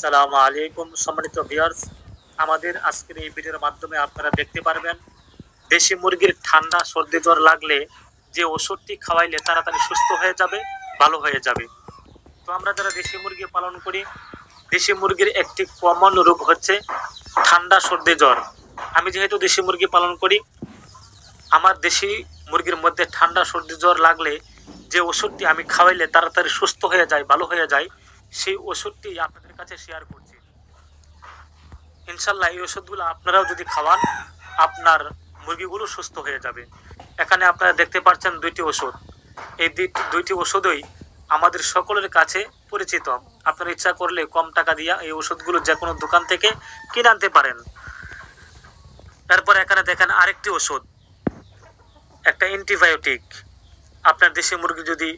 সালাম আলাইকুম সম্মানিত ভিউয়ার্স আমাদের আজকের এই ভিডিওর মাধ্যমে আপনারা দেখতে পারবেন, দেশি মুরগির ঠান্ডা, সর্দি, জ্বর লাগলে যে ওষুধটি খাওয়াইলে তাড়াতাড়ি সুস্থ হয়ে যাবে, ভালো হয়ে যাবে। তো আমরা যারা দেশি মুরগি পালন করি, দেশি মুরগির একটি কমন রোগ হচ্ছে ঠান্ডা, সর্দি, জ্বর। আমি যেহেতু দেশি মুরগি পালন করি, আমার দেশি মুরগির মধ্যে ঠান্ডা, সর্দি, জ্বর লাগলে যে ওষুধটি আমি খাওয়াইলে তাড়াতাড়ি সুস্থ হয়ে যায়, ভালো হয়ে যায় সেই ওষুধটি আপনাদের কাছে শেয়ার করছি। ইনশাল্লাহ এই ওষুধগুলো আপনারাও যদি খাওয়ান, আপনার মুরগিগুলো সুস্থ হয়ে যাবে। এখানে আপনারা দেখতে পাচ্ছেন দুইটি ওষুধ। এই দুইটি ওষুধই আমাদের সকলের কাছে পরিচিত। আপনার ইচ্ছা করলে কম টাকা দিয়া এই ওষুধগুলো যে কোনো দোকান থেকে কিনে আনতে পারেন। তারপর এখানে দেখেন আরেকটি ওষুধ। একটা অ্যান্টিবায়োটিক আপনার দেশি মুরগি যদি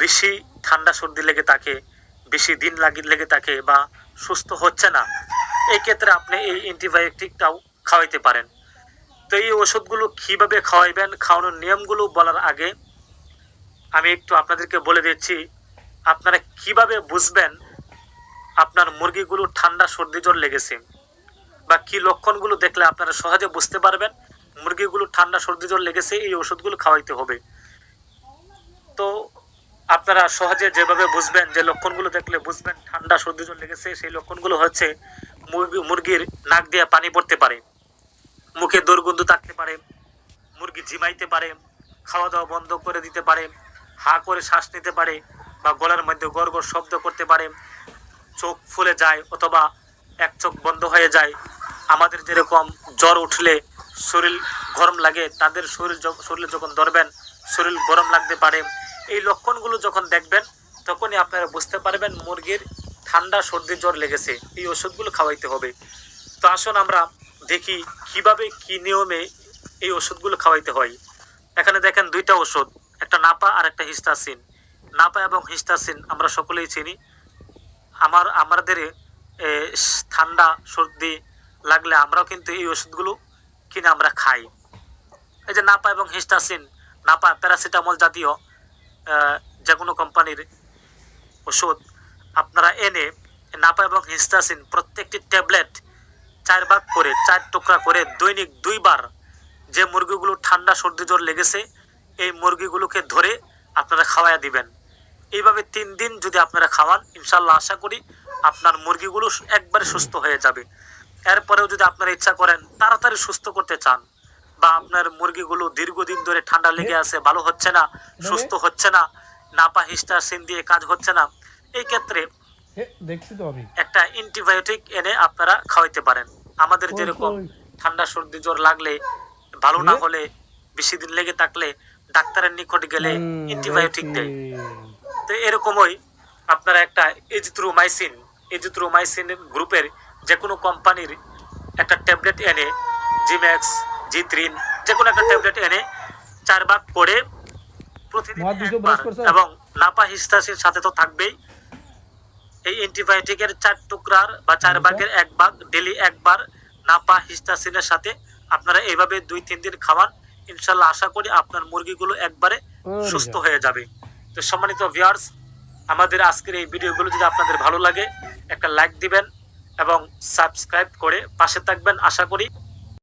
বেশি ঠান্ডা সর্দি লেগে থাকে বেশি দিন লাগি, লেগে থাকে বা সুস্থ হচ্ছে না এই ক্ষেত্রে আপনি এই অ্যান্টিবায়োটিকটাও খাওয়াইতে পারেন। তো এই ওষুধগুলো কীভাবে খাওয়াইবেন, খাওয়ানোর নিয়মগুলো বলার আগে আমি একটু আপনাদেরকে বলে দিচ্ছি, আপনারা কীভাবে বুঝবেন আপনার মুরগিগুলো ঠান্ডা সর্দি জ্বর লেগেছে বা কি লক্ষণগুলো দেখলে আপনারা সহজে বুঝতে পারবেন, মুরগিগুলো ঠান্ডা সর্দি জ্বর লেগেছে, এই ওষুধগুলো খাওয়াইতে হবে। তো আপনারা সহজে যেভাবে বুঝবেন, যে লক্ষণগুলো দেখলে বুঝবেন, ঠান্ডা সর্দি জ্বর লেগেছে, সেই লক্ষণগুলো হচ্ছে মুরগি মুরগির নাক দিয়ে পানি পড়তে পারে, মুখে দুর্গন্ধ থাকতে পারে, মুরগি ঝিমাইতে পারে খাওয়া দাওয়া বন্ধ করে দিতে পারে, হা করে শ্বাস নিতে পারে বা গলার মধ্যে গড় শব্দ করতে পারে, চোখ ফুলে যায় অথবা এক চোখ বন্ধ হয়ে যায়, আমাদের যেরকম জ্বর উঠলে শরীর গরম লাগে, তাদের শরীর শরীরে যখন ধরবেন, শরীর গরম লাগতে পারে এই লক্ষণগুলো যখন দেখবেন, তখনই আপনারা বুঝতে পারবেন মুরগির ঠান্ডা, সর্দি, জ্বর লেগেছে। এই ওষুধগুলো খাওয়াইতে হবে। তো আসুন আমরা দেখি কীভাবে, কি নিয়মে এই ওষুধগুলো খাওয়াইতে হয়। এখানে দেখেন দুইটা ওষুধ, একটা নাপা আর একটা হিস্টাসিন নাপা এবং হিস্টাসিন আমরা সকলেই চিনি। আমার, আমাদের ঠান্ডা, সর্দি লাগলে আমরাও কিন্তু এই ওষুধগুলো কিনে আমরা খাই। এই যে নাপা এবং হিস্টাসিন নাপা প্যারাসিটামল জাতীয় যে কোনো কোম্পানির ওষুধ আপনারা এনে নাপা এবং হিস্টাসিন প্রত্যেকটি ট্যাবলেট চার ভাগ করে, চার টুকরা করে দৈনিক দুইবার যে মুরগিগুলো ঠান্ডা, সর্দি, জ্বর লেগেছে, এই মুরগিগুলোকে ধরে আপনারা খাওয়াইয়া দিবেন। এইভাবে তিন দিন যদি আপনারা খাওয়ান ইনশাল্লাহ আশা করি আপনার মুরগিগুলো একবারে সুস্থ হয়ে যাবে। এরপরেও যদি আপনারা ইচ্ছা করেন, তাড়াতাড়ি সুস্থ করতে চান বা আপনার মুরগিগুলো দীর্ঘদিন ধরে ঠান্ডা লেগে আছে ভালো হচ্ছে না সুস্থ হচ্ছে না নাপা হিস্টাসিন দিয়ে কাজ হচ্ছে না এই ক্ষেত্রে দেখছি তো আমি। একটা অ্যান্টিবায়োটিক এনে আপনারা খাওয়াইতে পারেন। আমাদের যেরকম ঠান্ডা সর্দি জ্বর লাগলে ভালো না হলে বেশি দিন লেগে থাকলে ডাক্তারের নিকট গেলে অ্যান্টিবায়োটিক দেয়। তো এরকমই আপনারা একটা এজিথ্রোমাইসিন এজিথ্রোমাইসিন গ্রুপের যে কোনো কোম্পানির একটা ট্যাবলেট এনে জিম্যাক্স জি থ্রিন যে কোনো একটা ট্যাবলেট এনে চার ভাগ করে প্রতিদিন? এবং নাপা হিস্টাসির সাথে তো থাকবেই। এই অ্যান্টিবায়োটিকের চার টুকরার বা চার আচ্ছা। ভাগের এক ভাগ ডেলি একবার নাপা হিস্টাসিনের সাথে আপনারা এইভাবে দুই তিন দিন খাওয়ান। ইনশাল্লাহ আশা করি আপনার মুরগিগুলো একবারে সুস্থ হয়ে যাবে। তো সম্মানিত ভিউয়ার্স আমাদের আজকের এই ভিডিওগুলো যদি আপনাদের ভালো লাগে একটা লাইক দিবেন এবং সাবস্ক্রাইব করে পাশে থাকবেন। আশা করি